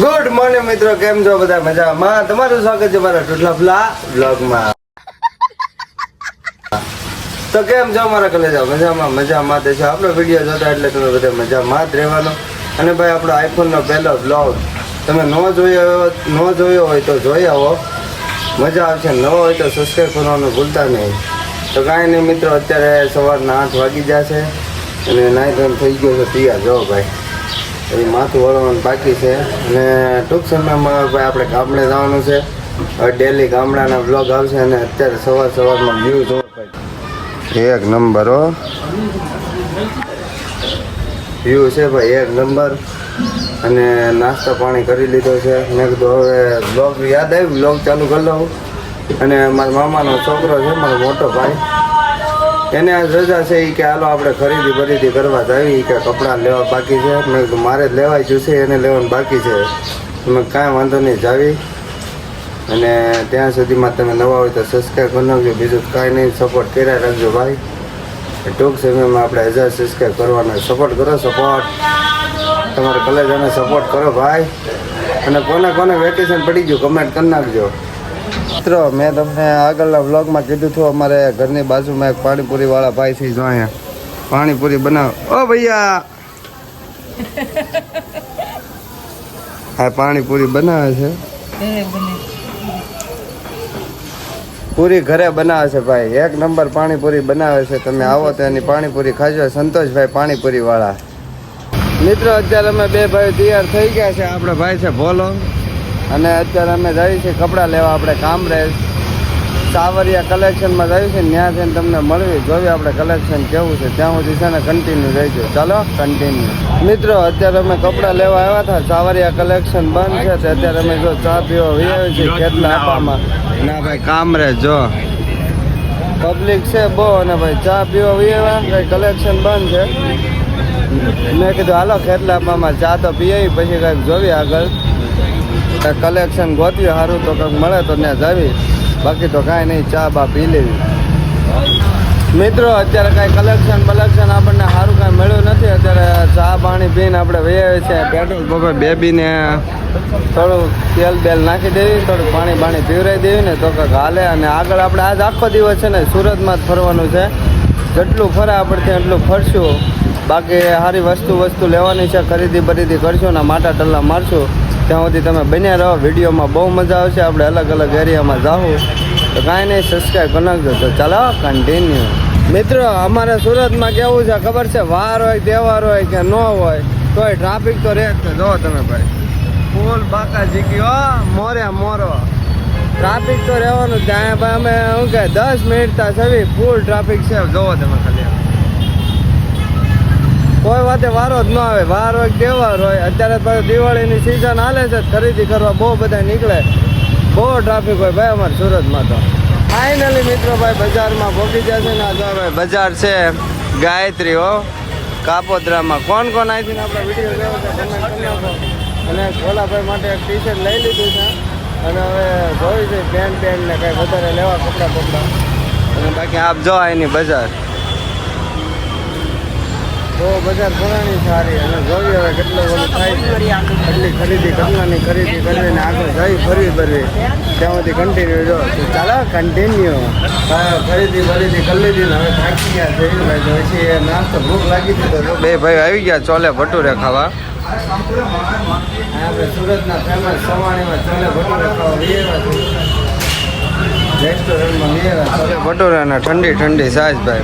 Good morning મિત્રો. કેમ છો બધા? મજામાં? તમારું સ્વાગત છે મારા ટુટલા બ્લોગમાં તો કેમ છો મારા કલેજા? મજામાં મજામાં. તે છે આપણો વીડિયો જોતા એટલે તમે બધા મજામાં જ રહેવાનો. અને ભાઈ, આપણો આઈફોનનો પહેલો બ્લોગ તમે ન જોયો ન જોયો હોય તો જોઈ આવો. મજા આવશે. ન હોય તો સબસ્ક્રાઈબ કરવાનું ભૂલતા નહીં. તો કાંઈ નહીં, મિત્રો. અત્યારે સવારના આઠ વાગી જશે અને નાઈ ધોઈને થઈ ગયો છે. તૈયાર જો ભાઈ. એ માથું વળવાનું બાકી છે. અને ટૂંક સમયમાં ભાઈ આપણે ગામડે જવાનું છે. ડેલી ગામડાના બ્લોગ આવશે અને અત્યારે સવાર સવારમાં વ્યૂ જો ભાઈ. એક નંબર હો. વ્યૂ છે ભાઈ, એક નંબર અને નાસ્તો પાણી કરી લીધો છે. મેં કીધું હવે બ્લોગ યાદ આવ્યું બ્લોગ ચાલુ કરી લઉં. અને મારા મામાનો છોકરો છે, મારો મોટો ભાઈ. એને રજા છે એ કે હાલો આપણે ખરીદી બરીદી કરવા જાવી કે કપડાં લેવા બાકી છે. મેં કીધું, મારે જ લેવાય છે, એને લેવાનું બાકી છે. તમે કાંઈ વાંધો નહીં, જાવી. અને ત્યાં સુધીમાં તમે નવા હોય તો સબસ્ક્રાઈબ કરી નાખજો, બીજું કાંઈ નહીં સપોર્ટ કર્યા રાખજો ભાઈ. ટૂંક સમયમાં આપણે હજાર સબસ્ક્રાઈબ કરવાના સપોર્ટ કરો સપોર્ટ તમારા કલેજાને સપોર્ટ કરો ભાઈ. અને કોને કોને વેકેશન પડી ગયું કમેન્ટ કરી નાખજો. મિત્રો મેં તમને આગળના વ્લોગમાં કીધું હતું અમારે ઘરની બાજુમાં એક પાણીપુરી વાળા ભાઈ થી જો અહીંયા પાણીપુરી બનાવ ઓ ભૈયા! હા પાણીપુરી બનાવે છે. પૂરી ઘરે બનાવે છે ભાઈ. એક નંબર પાણીપુરી બનાવે છે. તમે આવો તો એની પાણીપુરી ખાજો. સંતોષભાઈ પાણીપુરી વાળા મિત્રો અત્યારે અમે બે ભાઈ તૈયાર થઈ ગયા છે. આપણે ભાઈ છે ભોલો. અને અત્યારે અમે જઈએ છીએ કપડાં લેવા. આપણે કામરેજ સાવરિયા કલેક્શનમાં જઈએ છીએ. ત્યાં જઈને તમને મળવી. જોઈએ આપણે કલેક્શન કેવું છે. ત્યાં સુધી છે ને કન્ટિન્યુ રહેજો. ચાલો? કન્ટિન્યુ મિત્રો અત્યારે અમે કપડાં લેવા આવ્યા હતા. સાવરિયા કલેક્શન બંધ છે. તો અત્યારે અમે જો ચા પીવા વહી છીએ કેટલા આપવામાં ના ભાઈ કામરેજ જો. પબ્લિક છે બહુ. અને ભાઈ ચા પીવા આવ્યા. કંઈ કલેક્શન બંધ છે. મેં કીધું હાલો આપવામાં ચા તો પીએ. પછી કંઈક જોઈએ આગળ. કલેક્શન ગોત્યું સારું તો કંઈક મળે તો ત્યાં જાવી. બાકી તો કાંઈ નહીં, ચા બા પી લેવી. મિત્રો, અત્યારે કાંઈ કલેક્શન બલેક્શન આપણને સારું કાંઈ મળ્યું નથી. અત્યારે ચા પાણી પીને આપણે વૈયાવીએ છીએ. પેટ્રોલ પંપે બેબીને થોડું તેલ બેલ નાખી દેવી, થોડું પાણી પાણી પીવરાઈ દેવી ને તો કંઈક હાલે. અને આગળ આપણે આજ આખો દિવસ છે ને સુરતમાં જ ફરવાનું છે. જેટલું ફરે આપણે ત્યાં એટલું ફરશું. બાકી સારી વસ્તુ વસ્તુ લેવાની છે, ખરીદી બરીદી કરશું ને માટા ટલ્લા મારશું. ત્યાં સુધી તમે બન્યા રહો. વિડીયોમાં બહુ મજા આવશે. આપણે અલગ અલગ એરિયામાં જાઉં તો કાંઈ નહીં સબસ્ક્રાઈબ કરી તો ચાલો કન્ટિન્યુ મિત્રો, અમારે સુરતમાં કેવું છે? ખબર છે? વાર હોય, તહેવાર હોય કે ન હોય, તોય ટ્રાફિક તો રહે જ. જોવો તમે ભાઈ. ફૂલ બાકા જીકી હો, મોરે મોરો. ટ્રાફિક તો રહેવાનું જ ત્યાં ભાઈ અમે શું કહે? દસ મિનિટ તા છવી. ફૂલ ટ્રાફિક છે. જોવો તમે ખાલી. કોઈ વાતે વારો જ ન આવે. વાર હોય તહેવાર હોય, અત્યારે તો દિવાળીની સિઝન હાલે છે, ખરીદી કરવા બહુ બધા નીકળે. બહુ ટ્રાફિક હોય ભાઈ અમારે સુરતમાં તો. ફાઇનલી મિત્રો ભાઈ બજારમાં ભોગી જશે ને આ ભાઈ બજાર છે ગાયત્રી, હો. કાપોદ્રામાં. કોણ કોણ આવી આપણે વીડિયો લેવો છે કમેન્ટ કરી અને ભોલાભાઈ માટે એક ટી શર્ટ લઈ લીધું છે. અને હવે જોઈ છે, પેન્ટ પેન્ટ ને કંઈ વધારે લેવા કપડાં કપડાં અને બાકી આપ જો એની બજાર. તો બજાર ઘણાની સારી અને જોઈએ હવે કેટલો બધું થાય એટલી ખરીદી કરવાની ખરીદી કરીને આગળ જઈ ફરવી ફરવી ત્યાંથી કન્ટિન્યુ જો. ચાલો કન્ટિન્યુ ખરીદી ખરીદી કરી લીધી હવે થાકી ગયા થઈ પછી એ નાસ્તો ભૂખ લાગી તો બે ભાઈ આવી ગયા ચોલે ભટુરે ખાવા. આપણે સુરતના ફેમસ સવાણીમાં ચોલે ભટુરે ખાવા લઈ આવ્યા છીએ રેસ્ટોરન્ટમાં લઈ આવ્યા ચોલે ભટુરે અને ઠંડી ઠંડી સાજ ભાઈ.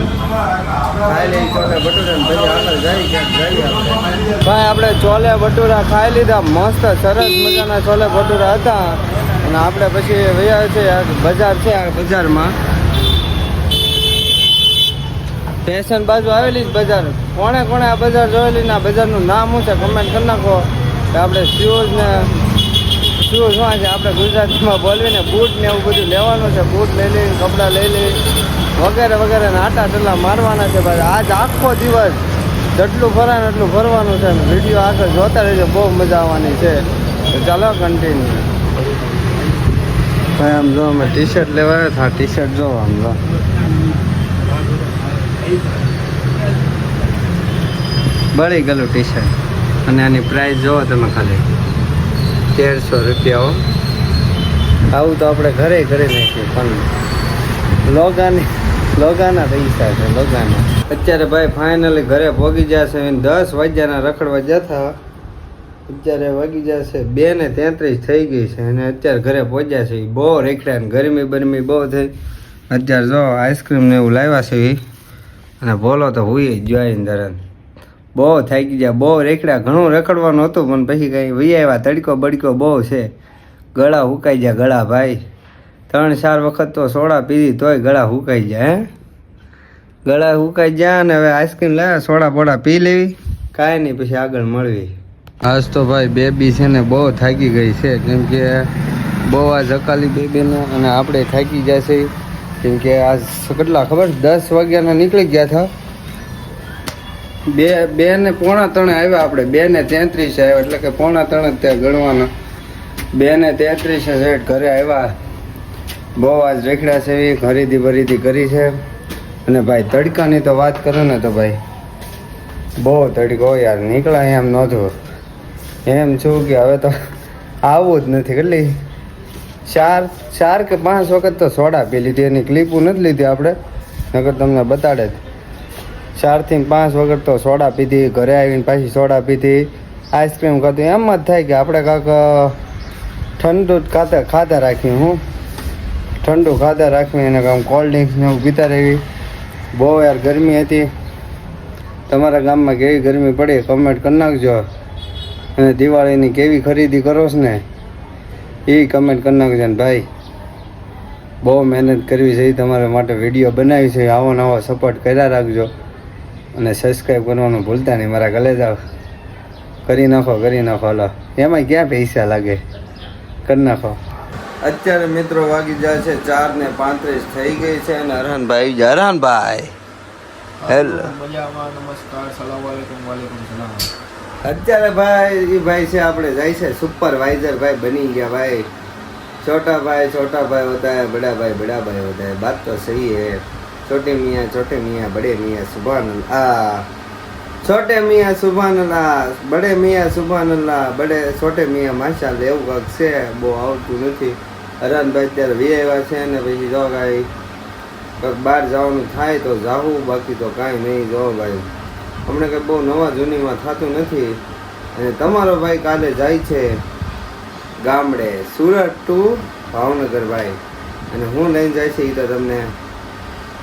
ભાઈ, આપણે ચોલે ભટુરા ખાઈ લીધા, મસ્ત, સરસ મજાના ચોલે ભટુરા હતા. અને આપણે પછી વયા છે બજાર છે, આ બજારમાં. સ્ટેશન બાજુ આવેલી જ બજાર. કોણે કોણે આ બજાર જોયેલી ને આ બજારનું નામ શું છે કમેન્ટ કરી નાખો. કે આપણે શૂઝ ને શૂઝ શું છે? આપણે ગુજરાતીમાં બોલવીને બૂટ ને એવું બધું લેવાનું છે. બૂટ લઈ લઈ, કપડાં લઈ લઈ. વગેરે વગેરે નાટા ટલા મારવાના છે ભાઈ. આજ આખો દિવસ જેટલું ફરાય એટલું ફરવાનું છે. વીડિયો આગળ જોતા રહેજો. બહુ મજા આવવાની છે. ચાલો કન્ટિન્યુ ભાઈ, આમ જો અમે ટી શર્ટ લેવા હા ટી શર્ટ જો આમ જો. બળી ગયેલું ટી શર્ટ અને આની પ્રાઇસ જોવો તમે ખાલી. તેરસો રૂપિયાઓ આવું તો આપણે ઘરે ઘરે નાખીએ પણ લોગાની લોગાના પૈસા છે, લોગાના. અત્યારે ભાઈ ફાઇનલી ઘરે ભોગી જશે દસ વાગ્યાના રખડવા જતા અત્યારે વાગી જશે બે ને તેત્રીસ થઈ ગઈ છે અને અત્યારે ઘરે પહોંચ્યા છે. બહુ રેખડા ને ગરમી બરમી બહુ થઈ. અત્યારે જો આઈસ્ક્રીમ ને એવું લાવ્યા છે. અને બોલો તો હુઈ જ જોઈ તરત બહુ થાકી ગયા. બહુ રેકડા ઘણું રખડવાનું હતું, પણ પછી કંઈ વી આવ્યા, તડકો બડકો બહુ છે. ગળા હુકાઈ જાય ગળા ભાઈ. ત્રણ ચાર વખત તો સોડા પીધી, તોય ગળા હુકાઈ જાય હે? ગળા હુકાઈ જાય અને હવે આઈસ્ક્રીમ લાવ્યા સોડા બોડા પી લેવી. કાંઈ નહીં, પછી આગળ મળવી. આજ તો ભાઈ બેબી છે ને બહુ થાકી ગઈ છે. કેમ કે બહુ આ જકાલી બેબીને અને આપણે થાકી જશે કેમ કે આજ કેટલા ખબર? દસ વાગ્યાના નીકળી ગયા હતા. બે બે ને પોણા ત્રણે આવ્યા આપણે. બે ને તેત્રીસ આવ્યા, એટલે કે પોણા ત્રણ જ ત્યાં ગણવાના. બે ને તેત્રીસ સેઠ ઘરે આવ્યા. બહુ આજ રેખડા છે એવી ખરીદી ભરીદી કરી છે. અને ભાઈ તડકાની તો વાત કરો ને તો ભાઈ, બહુ તડકો યાર, નીકળાય એમ નહોતું. એમ છું કે હવે તો આવવું જ નથી, કેટલી? ચાર ચાર કે પાંચ વખત તો સોડા પી લીધી, એની ક્લિપું નથી લીધી આપણે. નગર તમને બતાડે જ. ચારથી પાંચ વગર તો સોડા પીધી, ઘરે આવીને પાછી સોડા પીધી. આઈસ્ક્રીમ ખાધું. એમ જ થાય કે આપણે કાંક ઠંડુ ખાતા ખાતા રાખીએ, હું. ઠંડુ ખાતા રાખવી અને કામ કોલ્ડ ડ્રિંક્સ ને એવું પીતા રહેવી બહુ યાર ગરમી હતી. તમારા ગામમાં કેવી ગરમી પડી કમેન્ટ કરી નાખજો. અને દિવાળીની કેવી ખરીદી કરો છો ને? એ કમેન્ટ કરી નાખજો ને ભાઈ. બહુ મહેનત કરવી છે એ તમારા માટે વીડિયો બનાવી છે. આવો નવો સપોર્ટ કર્યા રાખજો. અને સબસ્ક્રાઈબ કરવાનું ભૂલતા નહીં. મારા ગલે જાવ કરી નાખો કરી નાખો. હલો. એમાં ક્યાં પૈસા લાગે? કરી નાખો. અત્યારે મિત્રો વાગી જાય છે ચાર ને પાંત્રીસ. થઈ ગઈ છે અને અરહનભાઈ આવી અરહનભાઈ હેલો. નમસ્કાર. સલામ વાલેકુમ વાલેકુમ અત્યારે ભાઈ એ ભાઈ છે આપણે જાય છે. સુપરવાઇઝર ભાઈ બની ગયા ભાઈ. છોટા ભાઈ છોટા ભાઈ બતાવે બડા ભાઈ બડા ભાઈ બતાવે બાત તો સહી હે. छोटे मियाँ छोटे मियाँ बड़े मियाँ सुबहान अल्लाह छोटे मियाँ સુભાન અલ્લાહ બડે મિયા સુભાન અલ્લાહ બડે છોટે મિયા માશાલ્લાહ એવું કાંક છે બહુ આવતું નથી હરાનભાઈ અત્યારે વી આવ્યા છે ને પછી જો કાંઈ કાંઈક બહાર જવાનું થાય તો જાવું બાકી તો કાંઈ નહીં જો ભાઈ હમણાં કંઈ બહુ નવા જૂનીમાં થતું નથી અને તમારો ભાઈ કાલે જાય છે ગામડે સુરત ટુ ભાવનગર ભાઈ અને હું લઈને જાય છે એ તો તમને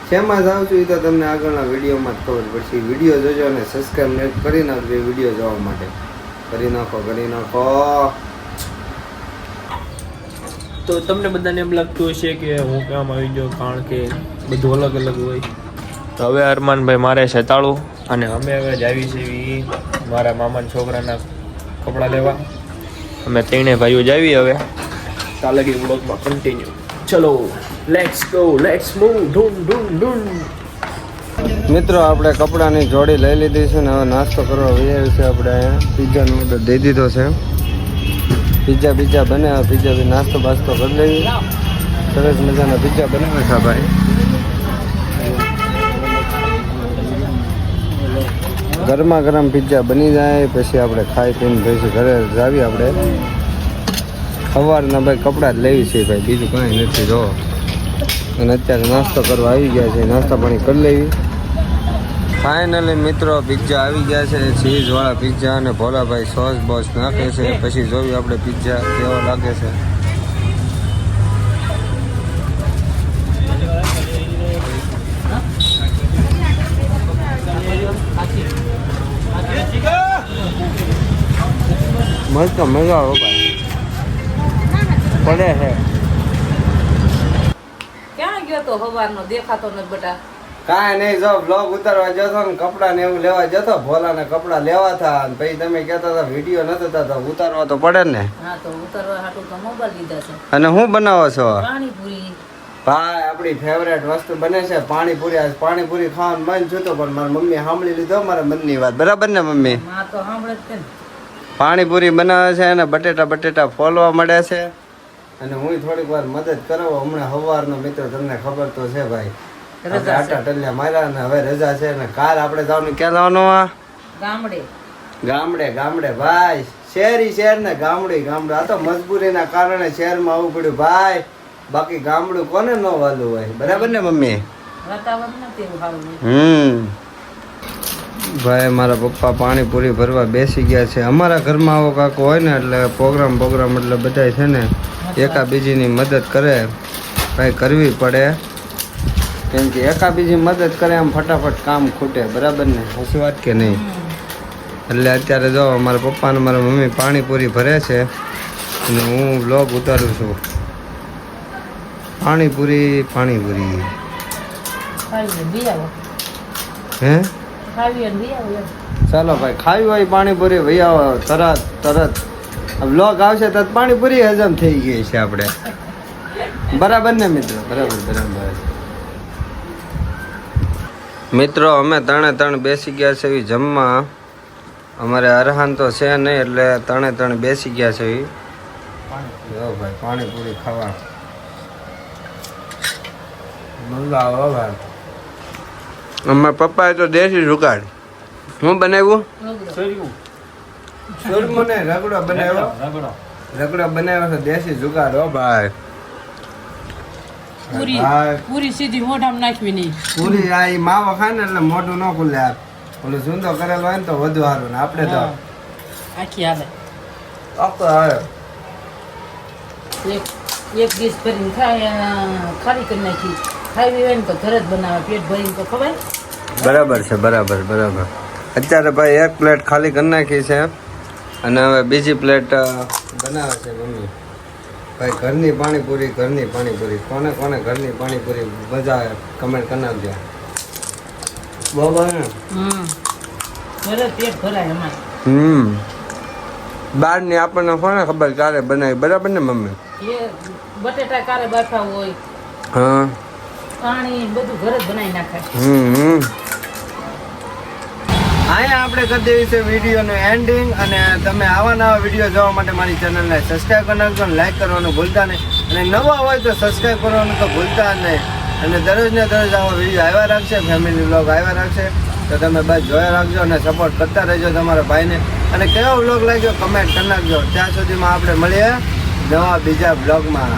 શેમાં જાઉં છું એ તો તમને આગળના વિડીયોમાં જ ખબર પડશે. વીડિયો જોજો અને સબસ્ક્રાઈબ ને કરી નાખજો એ વીડિયો જોવા માટે. કરી નાખો કરી નાખો. તો તમને બધાને એમ લાગતું હશે કે હું કામ આવી ગયો કારણ કે બધું અલગ અલગ હોય. તો હવે અરમાનભાઈ મારે સેતાળું અને અમે હવે જ આવી છે મારા મામાના છોકરાના કપડાં લેવા. અમે ત્રણે ભાઈઓ જ આવી હવે. કાલે બ્લોગમાં કન્ટિન્યુ ચલો. લેટ્સ ગો લેટ્સ મૂવ ધૂમ ધૂમ ધૂમ મિત્રો, આપણે કપડાની જોડી લઈ લીધી છે ને હવે નાસ્તો કરવા વિચાર્યું છે આપણે અહીંયા. પિઝાનો ઓર્ડર દઈ દીધો છે. પિઝા પિઝા બને પિઝા બી નાસ્તો બાસ્તો કરી લઈએ. સરસ મજાના પિઝા બનાવે છે ભાઈ. ગરમા ગરમ પિઝા બની જાય, પછી આપણે ખાઈ પીને પછી ઘરે જાવી આપણે. સવારના ભાઈ કપડાં જ લેવી છે ભાઈ, બીજું કાંઈ નથી, જો. અને અત્યારે નાસ્તો કરવા આવી ગયા છે. નાસ્તા પાણી કરી લેવી. ફાઇનલી મિત્રો પિઝા આવી ગયા છે. ચીઝવાળા પિઝા અને ભોલાભાઈ સોસ બોસ નાખે છે. પછી જોયું આપણે પિઝા કેવો લાગે છે. મસ્ત મજા આવો ભાઈ. પડે છે. ક્યાં તો હવારનો દેખાતો નથી બેટા. કાંઈ નહીં જો બ્લોગ ઉતારવા જતો ને કપડા ને એવું લેવા જતો ભોલાના કપડાં લેવા હતા અને પછી તમે કહેતા હતા વીડિયો નતો થતો ઉતારવા તો પડે ને. હા તો ઉતારવા હાટું તો મોબાઈલ લીધા છે. અને હું બનાવો છો? પાણીપુરી. ભાઈ આપણી ફેવરેટ વસ્તુ બને છે પાણીપુરી. આજ પાણીપુરી ખાવાનું મન જોતો પણ મારી મમ્મી સાંભળી લીધો મારા મનની વાત. બરાબર ને મમ્મી? તો સાંભળે જ છે પાણીપુરી બનાવે છે અને બટેટા બટેટા ફોલવા મળે છે. અને હું થોડીક વાર મદદ કરો હમણાં સવારનો મિત્ર તમને ખબર તો છે ભાઈ. આટા ટલ્યા માર્યા ને હવે રજા છે ને કાલ આપણે જવાનું ક્યાં જવાનું આ? ગામડે. ગામડે ગામડે. ભાઈ શહેરી શહેર ને ગામડે ગામડે. આ તો મજબૂરીના કારણે શહેરમાં આવવું પડ્યું. ભાઈ બાકી ગામડું કોને ન વાલું હોય? બરાબર ને મમ્મી. હમ. ભાઈ મારા પપ્પા પાણીપુરી ભરવા બેસી ગયા છે. અમારા ઘરમાં આવો કાકો હોય ને એટલે પ્રોગ્રામ પ્રોગ્રામ એટલે બધા છે ને એકા બીજીની મદદ કરે. ભાઈ કરવી પડે. કેમ કે એકા બીજી મદદ કરે આમ ફટાફટ કામ ખૂટે. બરાબર ને? હસી વાત કે નહીં? એટલે અત્યારે જો મારા પપ્પા અને મારા મમ્મી પાણીપુરી ભરે છે અને હું વ્લોગ ઉતારું છું. પાણીપુરી પાણીપુરી. હે? ચાલો ભાઈ, ખાવી હોય પાણીપુરી ભાઈ આવો, તરત તરત. બ્લોગ આવશે તરત પાણીપુરી હજમ થઈ ગઈ છે આપણે. બરાબર ને મિત્રો? બરાબર બરાબર. મિત્રો, અમે ત્રણે ત્રણ બેસી ગયા છે એવી જમવા. અમારે અરહાન તો છે નહીં, એટલે ત્રણે ત્રણ બેસી ગયા છે એવી. ભાઈ પાણીપુરી ખાવા. મજા આવે ભાઈ. અમારા પપ્પાએ તો દેશી જુગાડ હું બનાવ્યું? રગડો. ને રગડો બનાવ્યો? રગડો બનાવ્યો છે દેશી જુગાડ હો ભાઈ. પૂરી પૂરી સીધી મોઢામાં નાખવી નહીં. પૂરી આ માવો ખાય ને એટલે મોઢું ન ખુલે ઓલું સુંદર કરેલો હોય ને તો વધુ સારું ને આપણે તો. આખી આવે. એક એક ડીશ ભરીને ખાય કરી નાખી. ખાવી હોય ને તો ઘરે જ બનાવે પેટ ભરીને તો ખવાય. બરાબર છે બરાબર બરાબર. અત્યારે ભાઈ એક પ્લેટ ખાલી કરી નાખી છે. અને હવે બીજી પ્લેટ બનાવે છે મમ્મી. ભાઈ ઘરની પાણીપુરી ઘરની પાણીપુરી. કોને કોને ઘરની પાણીપુરી મજા આવે કમેન્ટ કરી નાખજો. બરાબર હમ. બહારની આપણને કોને ખબર ક્યારે બનાવી? બરાબર ને મમ્મી? બટેટા ક્યારે બાફા હોય. હા. પાણી આપણે કરી દેવી વિડીયોનું એન્ડિંગ અને તમે આવા નવા વીડિયો જોવા માટે મારી ચેનલને સબસ્ક્રાઈબ કરી નાખજો લાઈક કરવાનું ભૂલતા નહીં. અને નવા હોય તો સબસ્ક્રાઈબ કરવાનું તો ભૂલતા નહીં. અને દરરોજ ને દરરોજ આવો વીડિયો આવ્યા રાખશે ફેમિલી વ્લોગ આવ્યા રાખશે. તો તમે બસ જોયા રાખજો અને સપોર્ટ કરતા રહેજો તમારા ભાઈને. અને કેવો વ્લોગ લાગ્યો કમેન્ટ કરી નાખજો. ત્યાં સુધીમાં આપણે મળીએ નવા બીજા બ્લોગમાં